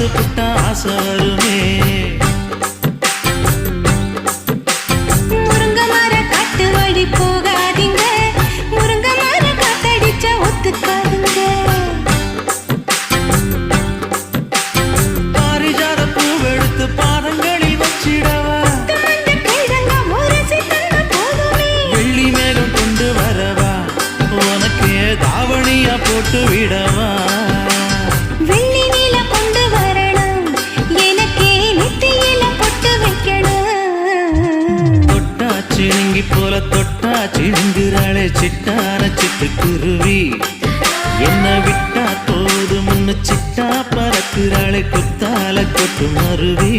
பார்த்து புட்டா ஆசை வருமே. முருங்க மர தொட்டா சிணுங்கி போல தொட்டா சிழுங்குறாளே சிணுங்குறாளே சிட்டான சிட்டுக்குருவி என்ன விட்டா போதும் சிட்டா. பறக்குறாளே குத்தால கொட்டு மருவி